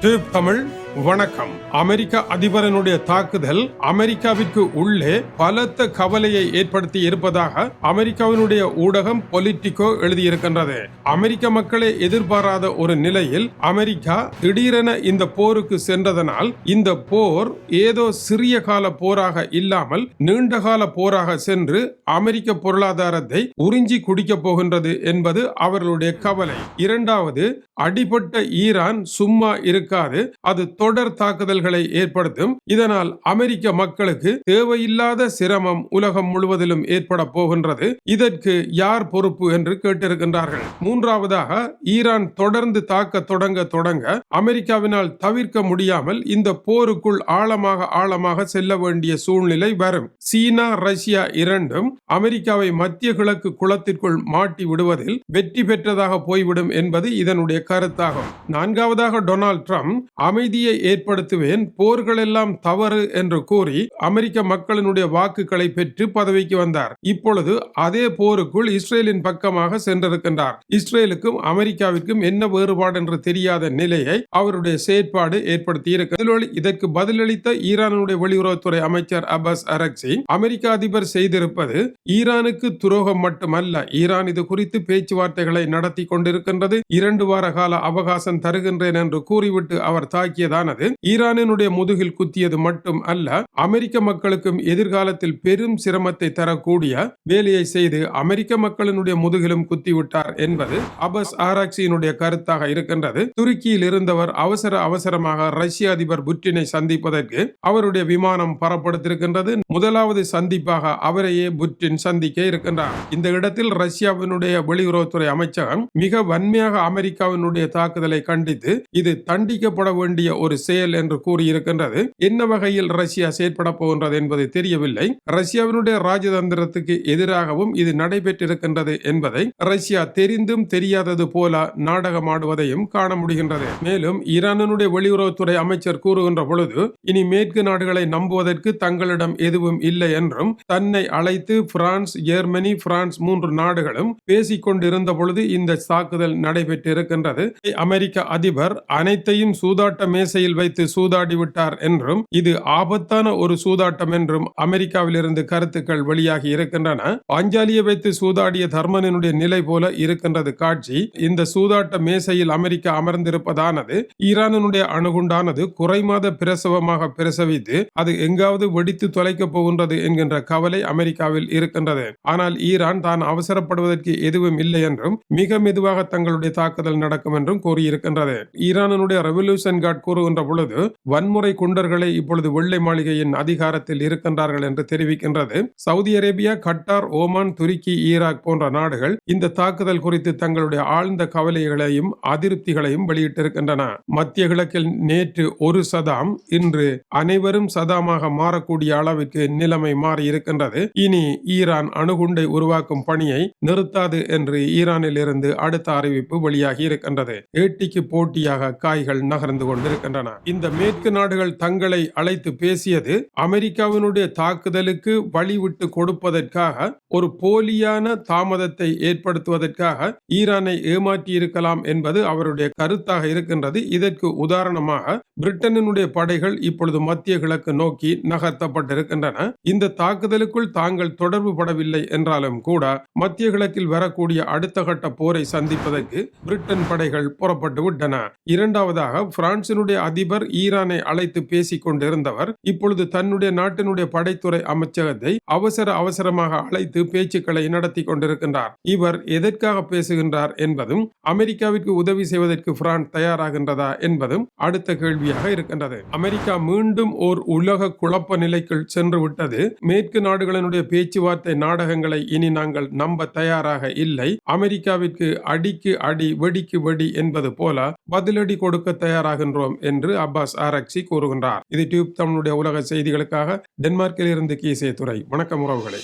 Tube Tamil வணக்கம். அமெரிக்க அதிபரனுடைய தாக்குதல் அமெரிக்காவிற்கு உள்ளே பலத்த கவலையை ஏற்படுத்தி இருப்பதாக அமெரிக்காவினுடைய ஊடகம் பொலிட்டிகோ எழுதியிருக்கின்றது. அமெரிக்க மக்களே எதிர்பாராத ஒரு நிலையில் அமெரிக்கா திடீரென இந்த போருக்கு சென்றதனால் இந்த போர் ஏதோ சிறிய கால போராக இல்லாமல் நீண்டகால போராக சென்று அமெரிக்க பொருளாதாரத்தை உறிஞ்சி குடிக்கப் போகின்றது என்பது அவர்களுடைய கவலை. இரண்டாவது அடிபட்ட ஈரான் சும்மா இருக்காது அது தொடர் தாக்குதல்களை ஏற்படுத்தும். இதனால் அமெரிக்க மக்களுக்கு தேவையில்லாத சிரமம் உலகம் முழுவதிலும் ஏற்பட போகின்றது. இதற்கு யார் பொறுப்பு என்று கேட்டிருக்கின்றார்கள். மூன்றாவதாக ஈரான் தொடர்ந்து தாக்க தொடங்க தொடங்க அமெரிக்காவினால் தவிர்க்க முடியாமல் இந்த போருக்குள் ஆழமாக ஆழமாக செல்ல வேண்டிய சூழ்நிலை வரும். சீனா ரஷ்யா இரண்டும் அமெரிக்காவை மத்திய கிழக்கு குளத்திற்குள் மாட்டி விடுவதில் வெற்றி பெற்றதாக போய்விடும் என்பது இதனுடைய கருத்தாகும். நான்காவதாக டொனால்ட் ட்ரம்ப் அமைதியை அமைதியை ஏற்படுத்துவேன் போர்கள் எல்லாம் தவறு என்று கூறி அமெரிக்க மக்களினுடைய வாக்குகளை பெற்று பதவிக்கு வந்தார். இப்பொழுது அதே போருக்குள் இஸ்ரேலின் பக்கமாக சென்றிருக்கின்றார். இஸ்ரேலுக்கும் அமெரிக்காவிற்கும் என்ன வேறுபாடு என்று தெரியாத நிலையை அவருடைய செயற்பாடு ஏற்படுத்தி இருக்கிறது இதற்கு பதிலளித்த ஈரானுடைய வெளியுறவுத்துறை அமைச்சர் அபாஸ் அரக்சி அமெரிக்க அதிபர் செய்திருப்பது ஈரானுக்கு துரோகம் மட்டுமல்ல ஈரான் இது குறித்து பேச்சுவார்த்தைகளை நடத்தி கொண்டிருக்கின்றது. இரண்டு வார கால அவகாசம் தருகின்றேன் என்று கூறிவிட்டு அவர் தாக்கியதான் தாக்கியதானது ஈரானினுடைய முதுகில் குத்தியது மட்டும் அல்ல அமெரிக்க மக்களுக்கும் எதிர்காலத்தில் பெரும் சிரமத்தை தரக்கூடிய வேலையை செய்து அமெரிக்க மக்களினுடைய முதுகிலும் குத்திவிட்டார் என்பது அபஸ் ஆராய்ச்சியினுடைய கருத்தாக இருக்கின்றது. துருக்கியில் இருந்தவர் அவசர அவசரமாக ரஷ்ய அதிபர் புட்டினை சந்திப்பதற்கு அவருடைய விமானம் பரப்படுத்திருக்கின்றது. முதலாவது சந்திப்பாக அவரையே புட்டின் சந்திக்க இருக்கின்றார். இந்த இடத்தில் ரஷ்யாவினுடைய வெளியுறவுத்துறை அமைச்சகம் மிக வன்மையாக அமெரிக்காவினுடைய தாக்குதலை கண்டித்து இது தண்டிக்கப்பட வேண்டிய ஒரு செயல் என்று கூறியிருக்கின்றது. என்ன வகையில் ரஷ்யா செயற்பட போகின்றது என்பது தெரியவில்லை. ரஷ்யாவினுடைய ராஜதந்திரத்துக்கு எதிராகவும் இது நடைபெற்றிருக்கின்றது என்பதை ரஷ்யா தெரிந்தும் தெரியாதது போல நாடகமாடுவதையும் காண முடிகின்றது. மேலும் ஈரானுடைய வெளியுறவுத்துறை அமைச்சர் கூறுகின்ற பொழுது இனி மேற்கு நாடுகளை நம்புவதற்கு தங்களிடம் எதுவும் இல்லை என்றும் தன்னை அழைத்து பிரான்ஸ் ஜெர்மனி பிரான்ஸ் மூன்று நாடுகளும் பேசிக் கொண்டிருந்த பொழுது இந்த தாக்குதல் நடைபெற்றிருக்கின்றது. அமெரிக்க அதிபர் அனைத்தையும் சூதாட்ட மேசை மேசையில் வைத்து சூதாடி விட்டார் என்றும் இது ஆபத்தான ஒரு சூதாட்டம் என்றும் அமெரிக்காவிலிருந்து கருத்துக்கள் வெளியாகி இருக்கின்றன. பாஞ்சாலியை வைத்து சூதாடிய தர்மனினுடைய நிலை போல இருக்கின்றது காட்சி. இந்த சூதாட்ட மேசையில் அமெரிக்கா அமர்ந்திருப்பதானது ஈரானினுடைய அணுகுண்டானது குறைமாத பிரசவமாக பிரசவித்து அது எங்காவது வெடித்து தொலைக்க போகின்றது என்கின்ற கவலை அமெரிக்காவில் இருக்கின்றது. ஆனால் ஈரான் தான் அவசரப்படுவதற்கு எதுவும் இல்லை என்றும் மிக மெதுவாக தங்களுடைய தாக்குதல் நடக்கும் என்றும் கூறியிருக்கின்றது. ஈரானினுடைய ரெவல்யூஷன் கார்டு கூறுகின்ற பொழுது வன்முறை குண்டர்களை இப்பொழுது வெள்ளை மாளிகையின் அதிகாரத்தில் இருக்கின்றார்கள் என்று தெரிவிக்கின்றது. சவுதி அரேபியா கட்டார் ஓமான் துருக்கி ஈராக் போன்ற நாடுகள் இந்த தாக்குதல் குறித்து தங்களுடைய ஆழ்ந்த கவலைகளையும் அதிருப்திகளையும் வெளியிட்டிருக்கின்றன. மத்திய கிழக்கில் நேற்று ஒரு சதாம் இன்று அனைவரும் சதாமாக மாறக்கூடிய அளவிற்கு நிலைமை மாறி இருக்கின்றது இனி ஈரான் அணுகுண்டை உருவாக்கும் பணியை நிறுத்தாது என்று ஈரானில் இருந்து அடுத்த அறிவிப்பு வெளியாகி இருக்கின்றது ஏட்டிக்கு போட்டியாக காய்கள் நகர்ந்து கொண்டிருக்கின்றன. கொண்டன இந்த மேற்கு நாடுகள் தங்களை அழைத்து பேசியது அமெரிக்காவினுடைய தாக்குதலுக்கு வழிவிட்டு கொடுப்பதற்காக ஒரு போலியான தாமதத்தை ஏற்படுத்துவதற்காக ஈரானை ஏமாற்றி இருக்கலாம் என்பது அவருடைய கருத்தாக இருக்கின்றது. இதற்கு உதாரணமாக பிரிட்டனினுடைய படைகள் இப்பொழுது மத்திய கிழக்கு நோக்கி நகர்த்தப்பட்டிருக்கின்றன. இந்த தாக்குதலுக்குள் தாங்கள் தொடர்பு படவில்லை என்றாலும் கூட மத்திய கிழக்கில் வரக்கூடிய அடுத்த கட்ட போரை சந்திப்பதற்கு பிரிட்டன் படைகள் புறப்பட்டு விட்டன. இரண்டாவதாக பிரான்சினுடைய அதிபர் ஈரானை அழைத்து பேசிக் கொண்டிருந்தவர் இப்பொழுது தன்னுடைய நாட்டினுடைய படைத்துறை அமைச்சகத்தை அவசர அவசரமாக அழைத்து பேச்சுக்களை நடத்தி கொண்டிருக்கின்றார். இவர் எதற்காக பேசுகின்றார் என்பதும் அமெரிக்காவிற்கு உதவி செய்வதற்கு பிரான்ஸ் தயாராகின்றதா என்பதும் அடுத்த கேள்வியாக இருக்கின்றது. அமெரிக்கா மீண்டும் ஓர் உலக குழப்ப நிலைக்குள் சென்று விட்டது மேற்கு நாடுகளினுடைய பேச்சுவார்த்தை நாடகங்களை இனி நாங்கள் நம்ப தயாராக இல்லை. அமெரிக்காவிற்கு அடிக்கு அடி வெடிக்கு வெடி என்பது போல பதிலடி கொடுக்க தயாராகின்றோம் என்று அப்பாஸ் ஆராய்ச்சி கூறுகின்றார். இது டியூப் தமிழுடைய உலக செய்திகளுக்காக டென்மார்க்கில் இருந்து கீசே துறை வணக்கம் உறவுகளை.